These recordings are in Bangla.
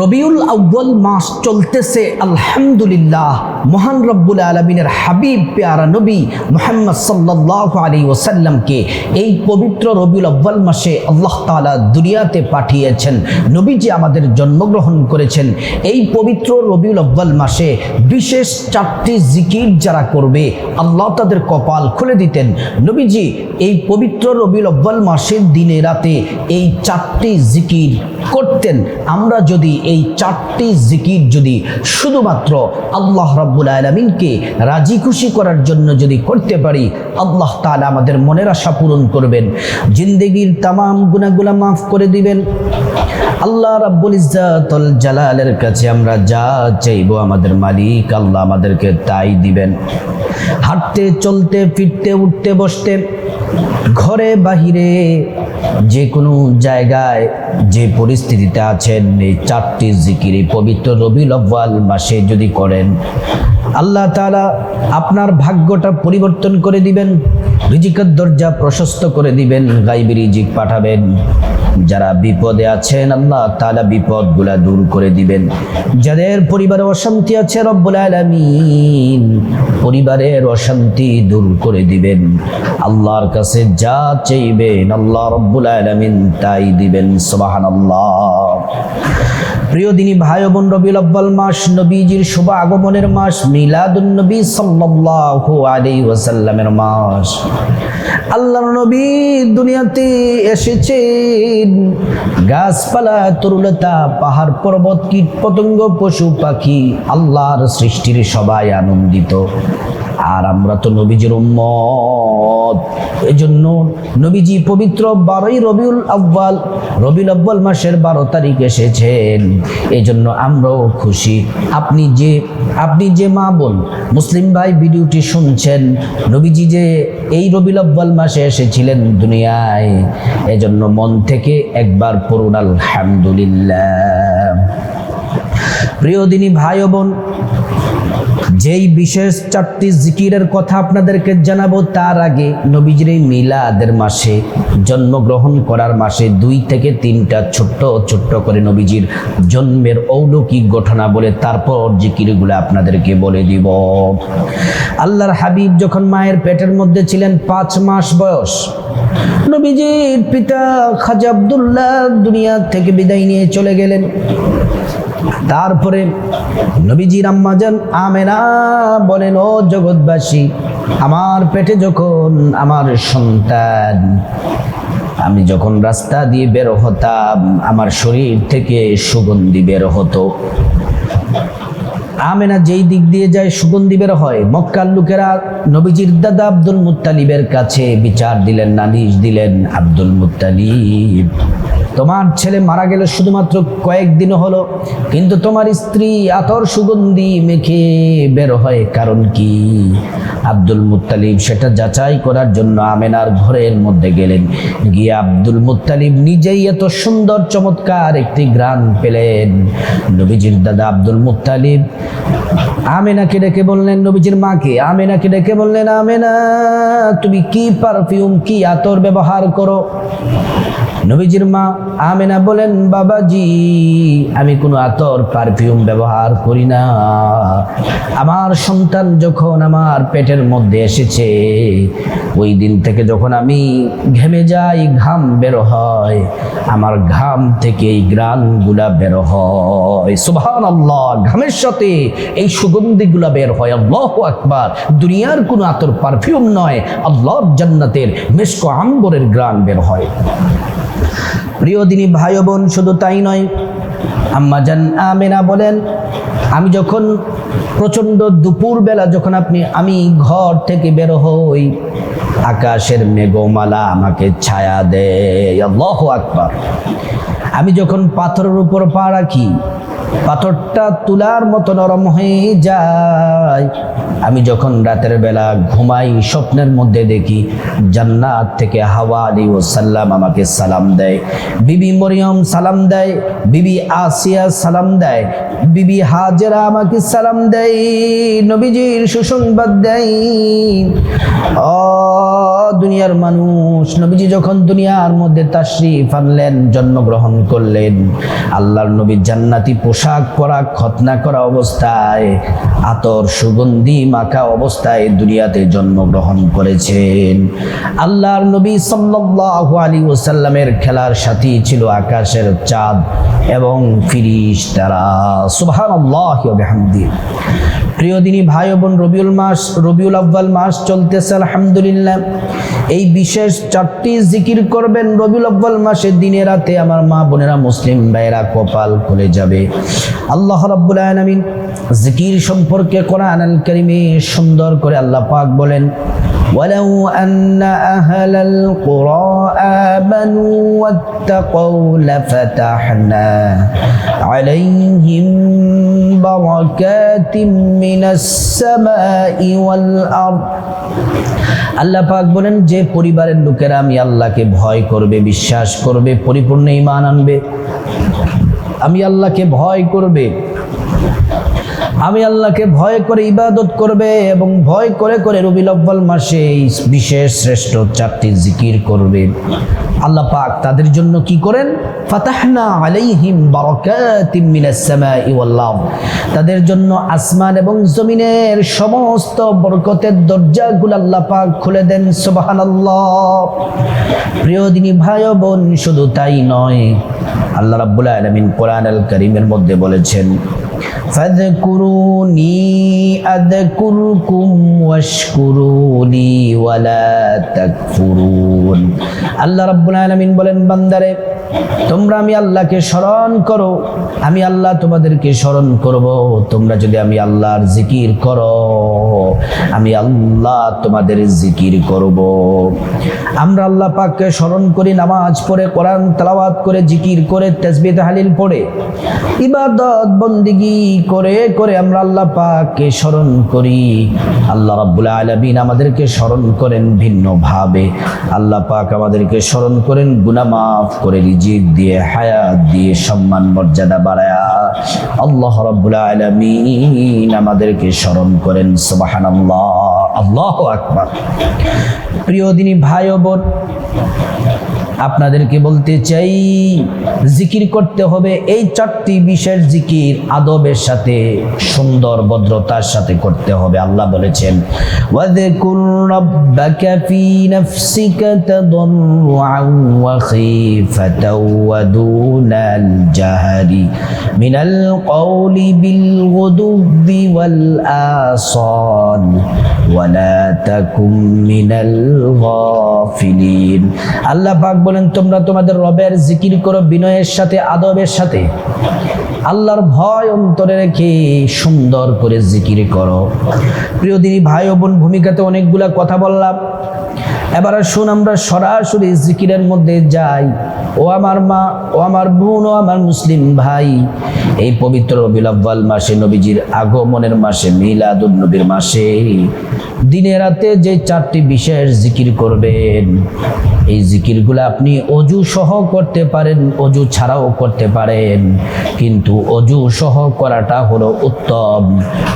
রবিউল আউ্বল মাস চলতেছে, আলহামদুলিল্লাহ। মহান রব্বুল আলমিনের হাবিব, পেয়ারা নবী মোহাম্মদ সাল্লাহ আলী ওসাল্লামকে এই পবিত্র রবিউল আউ্বল মাসে আল্লাহ তালা দুনিয়াতে পাঠিয়েছেন। নবীজি আমাদের জন্মগ্রহণ করেছেন। এই পবিত্র রবিউল আউ্বল মাসে বিশেষ চারটি জিকির যারা করবে, আল্লাহ তাদের কপাল খুলে দিতেন। নবীজি এই পবিত্র রবিউল আউ্বল মাসের দিনে রাতে এই চারটি জিকির করতেন। আমরা যদি এই চারটি জিকির যদি শুধুমাত্র আল্লাহ রাব্বুল আলমিনকে রাজি খুশি করার জন্য যদি করতে পারি, আল্লাহ তাআলা আমাদের মনের আশা পূরণ করবেন। জিন্দেগির তামাম গুণাগুলা মাফ করে দিবেন। আল্লাহ রাব্বুল ইজ্জাতুল জালালের কাছে আমরা যা চাইব আমাদের মালিক আল্লাহ আমাদেরকে তাই দিবেন। হাঁটতে, চলতে, ফিরতে, উঠতে, বসতে ঘরে বাহিরে যে কোনো জায়গায় যে পরিস্থিতিতে আছেন, এই চারটি জিকির পবিত্র রবিউল আউ্বাল মাসে যদি করেন, আল্লাহ তাআলা আপনার ভাগ্যটা পরিবর্তন করে দিবেন, রিজিকের দরজা প্রশস্ত করে দিবেন, গাইবি রিজিক পাঠাবেন। যারা বিপদে আছেন, আল্লাহ তাআলা বিপদগুলা দূর করে দিবেন। যাদের পরিবারে অশান্তি আছে, রব্বুল আলামিন পরিবারের অশান্তি দূর করে দিবেন। আল্লাহর কাছে যা চাইবেন আল্লাহ রব্বুল আলামিন তাই দিবেন, সুবহানাল্লাহ। প্রিয় দিনী ভাই বোন, রবিউল আব্বাল মাস, নবীজির শুভ আগমনের মাস, মিলাদুন নবী সাল্লাল্লাহু আলাইহি ওয়াসাল্লামের মাস। আল্লাহর নবী দুনিয়াতে এসেছেন। গাছপালা, তরুলতা, পাহাড় পর্বত কীট পতঙ্গ পশু পাখি, আল্লাহর সৃষ্টির সবাই আনন্দিত। আর আমরা তো নবীজির উম্মত। এজন্য নবীজি পবিত্র বারোই রবিউল আব্বাল রবিউল আব্বাল মাসের বারো তারিখ এসেছেন। এজন্য আমরাও খুশি। আপনি যে আপনি যে মা বোন, মুসলিম ভাই ভিডিওটি শুনছেন, নবীজি যে এই রবিউল আব্বাল মাসে এসেছিলেন দুনিয়ায়, এজন্য মন থেকে একবার পড়ুন, আলহামদুলিল্লাহ। প্রিয় দিনী ভাই বোন যেই বিশেষ চারটি জিকিরের কথা আপনাদেরকে জানাব, তার আগে নবীজির এই মিলাদের মাসে, জন্মগ্রহণ করার মাসে দুই থেকে তিনটা ছোট্ট ছোট্ট করে নবীজির জন্মের অলৌকিক ঘটনা বলে তারপর জিকিরগুলো আপনাদেরকে বলে দিব। আল্লাহর হাবিব যখন মায়ের পেটের মধ্যে ছিলেন পাঁচ মাস বয়স, নবীজির পিতা খাজা আবদুল্লাহ দুনিয়া থেকে বিদায় নিয়ে চলে গেলেন। তারপরে নবীজির আম্মাজান আমেনা বলেন, ও জগৎবাসী, আমার পেটে যখন আমার সন্তান, আমি যখন রাস্তা দিয়ে বের হতাম, আমার শরীর থেকে সুগন্ধি বের হতো। আমেনা যেই দিক দিয়ে যায়, সুগন্ধি বের হয়। মক্কার লোকেরা নবীজির দাদা আব্দুল মুত্তালিবের কাছে বিচার দিলেন, নালিশ দিলেন, আব্দুল মুত্তালিব তোমার ছেলে মারা গেল শুধুমাত্র কয়েকদিন হলো, কিন্তু তোমার স্ত্রী আতর সুগন্ধি মেখে বের হয়, কারণ কি? আব্দুল মুত্তালিব সেটা যাচাই করার জন্য আমেনার ঘরের মধ্যে গেলেন। গিয়ে আব্দুল মুত্তালিব নিজেই এত সুন্দর, চমৎকার একটি গ্রান পেলেন। নবীজির দাদা আব্দুল মুত্তালিব আমেনাকে ডেকে বললেন, নবীজির মাকে আমেনাকে ডেকে বললেন, আমেনা, তুমি কি পারফিউম কি আতর ব্যবহার করো? নবীজির মা আমেনা বলেন, বাবাজি, আমি কোনো আতর পারফিউম ব্যবহার করি না। আমার সন্তান যখন আমার পেটের মধ্যে এসেছে, ওই দিন থেকে যখন আমি ঘেমে যাই, ঘাম বের হয়। আমার ঘাম থেকে এই গ্রানগুলা বের হয়। সুবহান আল্লাহ ঘামের সাথে এই সুগন্ধিগুলা বের হয়। আল্লাহ আকবার। দুনিয়ার কোনো আতর পারফিউম নয়, আল্লাহর জান্নাতের মেসকো আম্বরের গ্রান বের হয়। প্রিয় দিনী ভাই বোন, শুধু তাই নয়, আম্মা জান আমেনা বলেন, আমি যখন প্রচণ্ড দুপুরবেলা যখন আপনি, আমি ঘর থেকে বের হই, আকাশের মেঘমালা আমাকে ছায়া দেয়। আল্লাহ আকবার। আমি যখন পাথরের উপর পা রাখি পাথরটা তুলার মতো নরম হয়ে যায়। আমি যখন রাতের বেলা ঘুমাই, স্বপ্নের মধ্যে দেখি জান্নাত থেকে হাওয়া আলী ও সাল্লাম আমাকে সালাম দেয়। বিবি মরিয়ম সালাম দেয়, বিবি আসিয়া সালাম দেয়, বিবি হাজেরা আমাকে সালাম দেয়, নবীজির সুসংবাদ দেয়। ও দুনিয়ার মানুষ। নবীজি যখন দুনিয়ার মধ্যে তাশরিফ আনলেন, জন্মগ্রহণ করলেন, আল্লাহর নবী জান্নাতি পোশাক পরা খতনা করা অবস্থায়, আতর সুগন্ধি মাখা অবস্থায় দুনিয়াতে জন্মগ্রহণ করেছেন। আল্লাহর নবী সাল্লাল্লাহু আলাইহি ওয়াসাল্লামের খেলার সাথী ছিল আকাশের চাঁদ এবং ফিরিস তারা। সুবহানাল্লাহি প্রিয় দিনী ভাই বোন, রবিউল মাস, রবিউল আব্বাল মাস চলতেছে, আলহামদুলিল্লাহ। এই বিশেষ চারটি জিকির করবেন রবিউল আব্বাল মাসের দিনে রাতে আমার মা বোনেরা মুসলিম ভাইয়েরা কপাল খুলে যাবে আল্লাহ রাব্বুল আলামিন জিকির সম্পর্কে কোরআন আল কারিমে সুন্দর করে আল্লাহ পাক বলেন ولو أن أهل القرى آمنوا واتقوا لفتحنا عليهم بركات من السماء والأرض আল্লাহ পাক বলেন যে পরিবারের লোকেরা আমি আল্লাহকে ভয় করবে বিশ্বাস করবে পরিপূর্ণ ইমান আনবে আমি আল্লাহকে ভয় করবে আমি আল্লাহকে ভয় করে ইবাদত করবে এবং ভয় করে করে রবিল আব্বাল মাসে এই বিশেষ শ্রেষ্ঠ চারটি জিকির করবে। আল্লাহ পাক তাদের জন্য কি করেন? ফাতাহনা আলাইহিম বারাকাতিম মিনাস সামাই ওয়াল আরদ। তাদের জন্য আসমান এবং জমিনের সমস্ত বরকতের দরজাগুলো আল্লাহ পাক খুলে দেন, সুবহানাল্লাহ। প্রিয় দিনী ভাই বোন, শুধু তাই নয়, আল্লাহ রাব্বুল আলামিন কোরআন আল কারীমের মধ্যে বলেছেন فاذكروني أذكركم واشكروا لي ولا تكفرون আল্লাহ রাব্বুল আলামিন বলেন বান্দারে তোমরা আমি আল্লাহকে স্মরণ করো। আমি আল্লাহ তোমাদেরকে স্মরণ করব। তোমরা যদি আমি আল্লাহর জিকির করো, আমি আল্লাহ তোমাদের জিকির করব। আমরা আল্লাহ পাককে স্মরণ করি, নামাজ পড়ে, কোরআন তেলাওয়াত করে, জিকির করে, তাসবিহ, তাহলিল পড়ে। ইবাদত, বন্দিগি করে করে আমরা আল্লাহ পাককে স্মরণ করি। আল্লাহ রাব্বুল আলামিন আমাদেরকে স্মরণ করেন ভিন্নভাবে। আল্লাহ পাক আমাদেরকে স্মরণ করেন, গুনাহ মাফ করে রিজিক দিয়ে, হায়াত দিয়ে, সম্মান মর্যাদা বাড়ায়া আল্লাহ রব্বুল আলমিন আমাদেরকে স্মরণ করেন, সুবহানাল্লাহ, আল্লাহ আকবার। প্রিয় দিনী ভাই বোন আপনাদেরকে বলতে চাই, জিকির করতে হবে এই চারটি বিশেষ জিকির আদবের সাথে, সুন্দর ভদ্রতার সাথে করতে হবে, আল্লাহ বলেছেন, ওয়াযকুর রাব্বাকা ফি নাফসিকা তাদাররুআন ওয়া খীফাতাও ওয়া দুনাল জাহরি মিনাল কওলি বিল গুদুবি ওয়াল আসাল ওয়ালা তাকুম মিনাল গাফিলিন। আল্লাহ পাক বলেন, তোমরা তোমাদের রবের জিকির করো বিনয়ের সাথে, আদবের সাথে। আল্লাহর ভয় অন্তরে রেখে সুন্দর করে জিকির করো। প্রিয় দিনী ভাই ও বোন, ভূমিকাতে অনেকগুলা কথা বললাম। এবার শুন আমরা সরাসরি জিকিরের মধ্যে যাই। ও আমার মা, ও আমার বোন, ও আমার মুসলিম ভাই এই পবিত্র রবিউল আব্বাল মাসে নবীজির আগমনের মাসে মিলাদুন নবীর মাসে দিনে রাতে যে চারটি বিশেষ জিকির করবেন, এই জিকিরগুলো আপনি অজু সহ করতে পারেন, অজু ছাড়াও করতে পারেন। কিন্তু অজু সহ করাটা হলো উত্তম।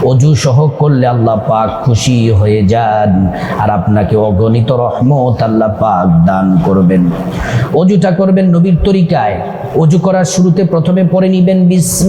অজু সহ করলে আল্লাহ পাক খুশি হয়ে যান আর আপনাকে অগণিত রহমত আল্লাহ পাক দান করবেন। অজুটা করবেন নবীর তরিকায়। অজু করার শুরুতে প্রথমে পড়ে নিবেন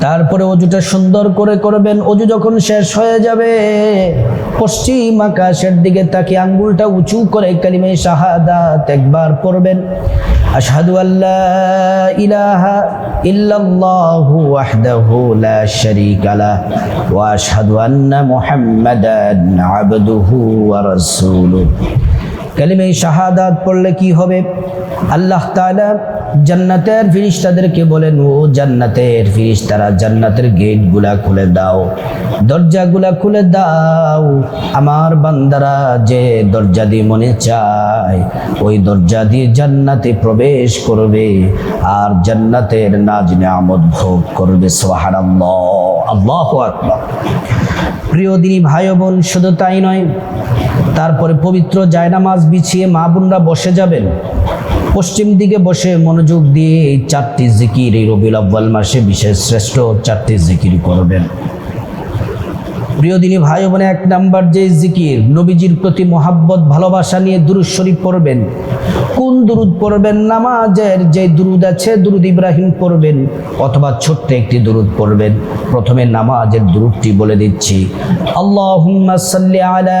তারপরে অজুটা সুন্দর করে করবেন। অজু যখন শেষ হয়ে যাবে, পশ্চিম আকাশের দিকে তাকে আঙ্গুলটা উঁচু করে কালিমে শাহাদাত একবার পড়বেন। আশহাদু আল্লাহ ইলাহা ইল্লাল্লাহু ওয়াহদাহু লা শারীকা লাহ ওয়া আশহাদু আন্না মুহাম্মাদান আবদুহু ওয়া রাসূলুহু। কালিমে শাহাদাত পড়লে কি হবে? আল্লাহ তাআলা জান্নাতের ফিরিস্তাদেরকে বলেন ও জান্নাতের ফিরিস্তারা, জান্নাতের গেটগুলা খুলে দাও, দরজাগুলা খুলে দাও। আমার বান্দারা যে দরজা দিয়ে মনে চায়, ওই দরজা দিয়ে জান্নাতে প্রবেশ করবে আর জান্নাতের নাজ নিয়ামত ভোগ করবে। আল্লাহু আকবার। প্রিয় দিনী ভাই বোন, শুধু তাই নয়, তারপরে পবিত্র জায়নামাজ বিছিয়ে মা বোনরা বসে যাবেন। পশ্চিম দিকে বসে মনোযোগ দিয়ে এই চারটি জিকির, এই রবিউল আব্বাল মাসে বিশেষ শ্রেষ্ঠ চারটি জিকির করবেন। প্রিয় দিনী ভাই বোনে, এক নাম্বার যে জিকির, নবীজির প্রতি মোহাব্বত, ভালোবাসা নিয়ে দুরুদ শরীফ পড়বেন। কোন দুরুদ পড়বেন? নামাজের যে দুরুদ আছে, দুরুদ ইব্রাহিম পড়বেন, অথবা ছোট্ট একটি দুরুদ পড়বেন। প্রথমে নামাজের দুরুদটি বলে দিচ্ছি। আল্লাহুম্মা সাল্লি আলা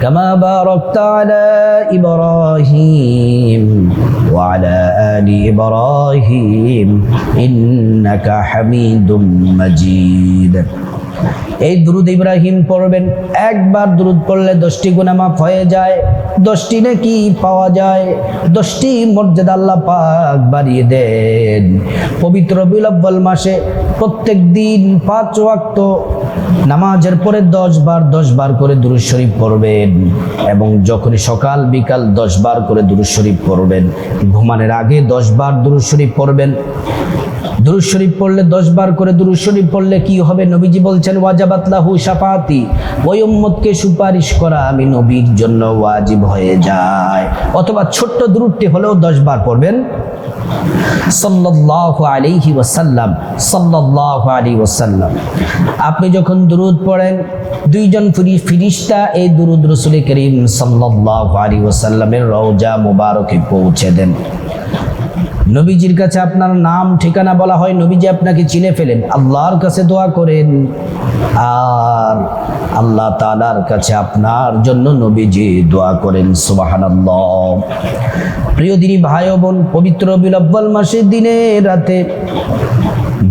كما باركت على إبراهيم وعلى آل إبراهيم إنك حميد مجيد এই দুরুদ ইব্রাহিম পড়বেন একবার দুরুদ পড়লে দশটি গুণা মাফ হয়ে যায় দশটি নাকি পাওয়া যায় দশটি মর্যাদা আল্লাহ পাক বাড়িয়ে দেন পবিত্র বিলাব্বল মাসে প্রত্যেক দিন পাঁচ ওয়াক্ত নামাজের পরে দশ বার দশ বার করে দুরুদ শরীফ পড়বেন এবং যখনই সকাল বিকাল দশ বার করে দুরুশরীফ পড়বেন, ঘুমানোর আগে দশ বার দুরুশরীফ পড়বেন দুরুদ শরীফ পড়লে দশ বার করে দুরুদ শরীফ পড়লে কি হবে? নবীজি বলছেন, ওয়াজাবাত লাহু শাফাতি। ওই উম্মতকে সুপারিশ করা আমি নবীর জন্য ওয়াজিব হয়ে যায়। অথবা ছোট্ট দুরুদটি হলেও দশ বার পড়বেন। সাল্লাল্লাহু আলাইহি ওয়াসাল্লাম, সাল্লাল্লাহু আলাইহি ওয়াসাল্লাম। আপনি যখন দুরুদ পড়েন, দুইজন ফিরি, ফিরিস্তা এই দুরুদ রসুল করিম সাল্লাল্লাহু আলাইহি ওয়াসাল্লামের রওজা মুবারকে পৌঁছে দেন। নবীজির কাছে আপনার নাম, ঠিকানা বলা হয়, নবীজি আপনাকে চিনে ফেলেন। আল্লাহর কাছে দোয়া করেন। আর আল্লাহ তালার কাছে আপনার জন্য নবীজি দোয়া করেন সুবাহান প্রিয় দিনী ভাই বোন, পবিত্র বিলব্বল মাসের দিনে রাতে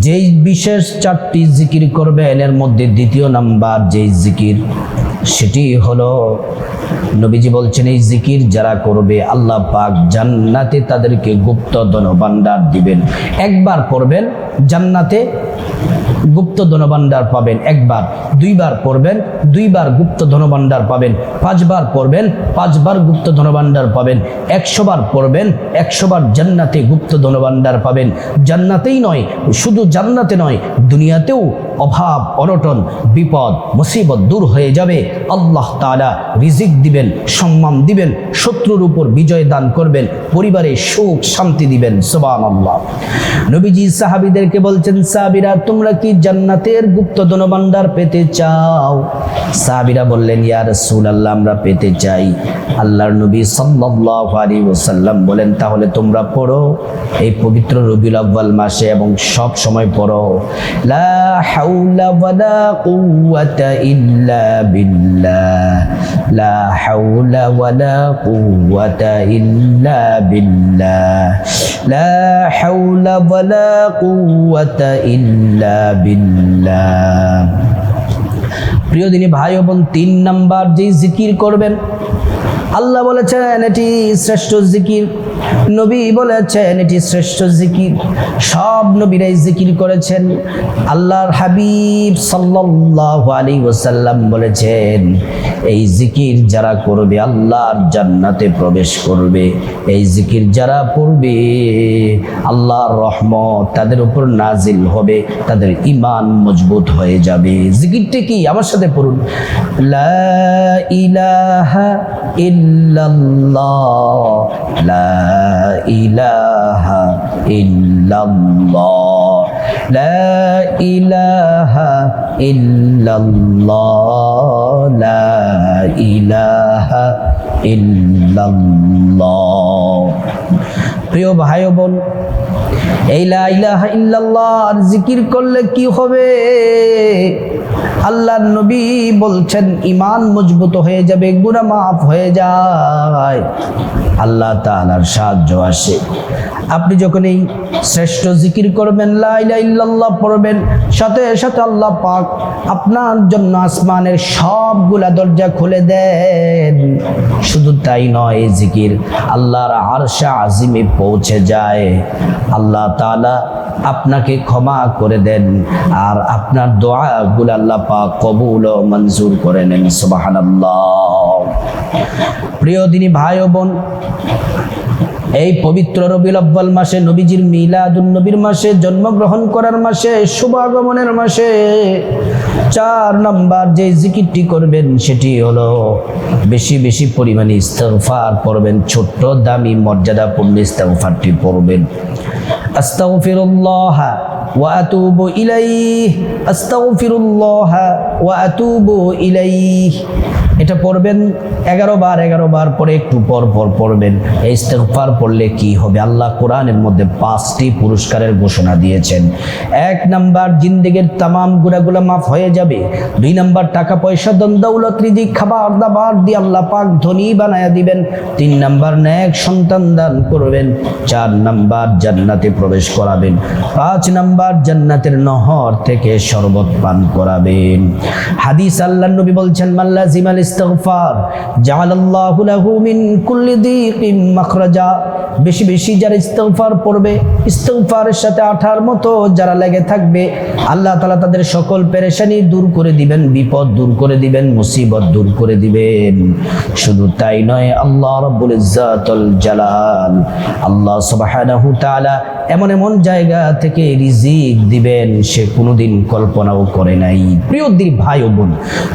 যেই বিশেষ চারটি জিকির করবেন, এর মধ্যে দ্বিতীয় নাম্বার যেই জিকির, সেটি হলো নবীজি বলছেন, এই জিকির যারা করবে, আল্লাহ পাক জান্নাতে তাদেরকে গুপ্ত ধনভাণ্ডার দিবেন। একবার পড়বেন, জান্নাতে গুপ্ত ধনভাণ্ডার পাবেন। একবার, দুইবার পড়বেন, দুইবার গুপ্ত ধনভাণ্ডার পাবেন। পাঁচবার পড়বেন, পাঁচবার গুপ্ত ধনভাণ্ডার পাবেন। একশো বার পড়বেন একশো বার জান্নাতে গুপ্ত ধনভাণ্ডার পাবেন। জান্নাতেই নয়, শুধু জান্নাতে নয়, দুনিয়াতেও অভাব, অনটন, বিপদ, মুসিবত দূর হয়ে যাবে। আল্লাহ তাআলা রিজিক দিবেন, সম্মান দিবেন, শত্রুর উপর বিজয় দান করবেন, পরিবারে সুখ, শান্তি দিবেন সুবান আল্লাহ নবীজি সাহাবিদেরকে বলছেন, সাহাবিরা, তোমরা কি জান্নাতের গুপ্ত ধনভাণ্ডার পেতে চাও? সাহাবিরা বললেন, ইয়া রাসূলুল্লাহ, আমরা পেতে চাই। আল্লাহর নবী সাল্লাল্লাহু আলাইহি ওয়াসাল্লাম বলেন, তাহলে তোমরা পড়ো, এই পবিত্র রবিউল আউয়াল মাসে এবং সব সময় পড়ো। লা হাওলা ওয়ালা কুওয়াতা ইল্লা বিল্লাহ। লা হাওলা ওয়ালা কুওয়াতা ইল্লা বিল্লাহ। লা হাওলা ওয়ালা কুওয়াতা ইল্লা বিল্লাহ। প্রিয় দিনী ভাই বোন, তিন নাম্বার যে জিকির করবেন, আল্লাহ বলেছেন, এটি শ্রেষ্ঠ জিকির। নবী বলেছেন, এটি শ্রেষ্ঠ জিকির। সব নবীরাই জিকির করেছেন। আল্লাহর হাবিব সাল্লাল্লাহু আলাইহি ওয়াসাল্লাম বলেছেন, এই জিকির যারা করবে আল্লাহর জান্নাতে প্রবেশ করবে। এই জিকির যারা পড়বে, আল্লাহর রহমত তাদের উপর নাজিল হবে, তাদের ইমান মজবুত হয়ে যাবে। জিকিরটি কি? আমার সাথে পড়ুন। লা ইলাহা ইল্লাল্লাহ, লা ইলাহা ইল্লাল্লাহ। লা ইলাহা ইল্লাল্লাহ। লা ইলাহা ইল্লাল্লাহ। প্রিয় ভাই বোন, এই লা ইলাহা ইল্লাল্লাহ জিকির করলে কি হবে? আল্লাহ নবী বলছেন ইমান মজবুত হয়ে যাবে গুণা মাফ হয়ে যায়। আল্লাহ তাআলার সাহায্য আসে। আপনি যখন এই শ্রেষ্ঠ জিকির করবেন, লা ইলাহা ইল্লাল্লাহ পড়বেন, সাথে সাথে আল্লাহ পাক আপনার জন্য আসমানের সবগুলা দরজা খুলে দেন শুধু তাই নয় জিকির আল্লাহর আরশা আজিমে পৌঁছে যায়। আল্লাহ তালা আপনাকে ক্ষমা করে দেন আর আপনার দোয়াগুল আল্লাহ পা কবুল ও মঞ্জুর করে নেন। সুবহানাল্লাহ। প্রিয় দিনী ভাই ও বোন এই পবিত্র রবিউল আব্বাল মাসে, নবীজির মিলাদুন নবীর মাসে, জন্মগ্রহণ করার মাসে শুভ আগমনের মাসে চার নাম্বার যে জিকিরটি করবেন সেটি হলো বেশি বেশি পরিমাণে ইস্তেগফার পড়বেন, ছোট্ট দামি মর্যাদাপূর্ণ ইস্তেগফারটি পড়বেন। আস্তাগফিরুল্লাহ আতুবু ইলাইহি, আস্তাগফিরুল্লাহ ওয়া আতুবু ইলাইহি। এটা পড়বেন এগারো বার এগারো বার পরে একটু পর পর পড়বেন। এই ইস্তেগফার পড়লে কি হবে? আল্লাহ কোরআনের মধ্যে পাঁচটি পুরস্কারের ঘোষণা দিয়েছেন। এক নাম্বার, জিন্দেগের তামাম গুণাগুলা মাফ হয়ে যাবে। দুই নাম্বার, টাকা পয়সা দন দৌলত, রিজিক, খাবার, দাবার দিয়ে আল্লাহ পাক ধনী বানায়া দিবেন। তিন নাম্বার, ন্যাক সন্তান দান করবেন। চার নাম্বার, জান্নাতে প্রবেশ করাবেন। পাঁচ নাম্বার, জান্নাতের নহর থেকে শরবত পান করাবেন। হাদিস আল্লাহ নবী বলছেন মাল্লা জিমাল ইস্তেগফার। জাআলাল্লাহু মাখরাজা। বেশি বেশি যারা ইস্তেগফার পড়বে, ইস্তেগফারের সাথে আঠার মতো যারা লেগে থাকবে, আল্লাহ তাআলা তাদের সকল পেরেশানি দূর করে দিবেন, বিপদ দূর করে দিবেন, মুসিবত দূর করে দিবেন। শুধু তাই নয়, আল্লাহ রাব্বুল ইজ্জাতুল জালাল, আল্লাহ তাআলা এমন এমন জায়গা থেকে রিজিক দিবেন, সে কোনোদিন কল্পনাও করে নাই। প্রিয় ভাই ও বোন,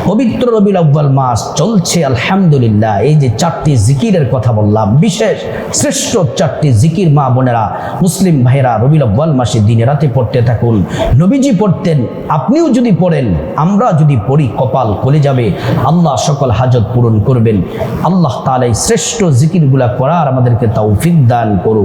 পবিত্র রবিউল আব্বাল মাস চলছে, আলহামদুলিল্লাহ। এই যে চারটি জিকিরের কথা বললাম, বিশেষ শ্রেষ্ঠ চারটি জিকির মা বোনেরা, মুসলিম ভাইরা রবিউল আব্বাল মাসে দিনে রাতে পড়তে থাকুন। নবীজি পড়তেন, আপনিও যদি পড়েন, আমরা যদি পড়ি, কপাল কলে যাবে। আল্লাহ সকল হাজত পূরণ করবেন। আল্লাহ এই শ্রেষ্ঠ জিকিরগুলা করার আমাদেরকে তৌফিক দান করুন।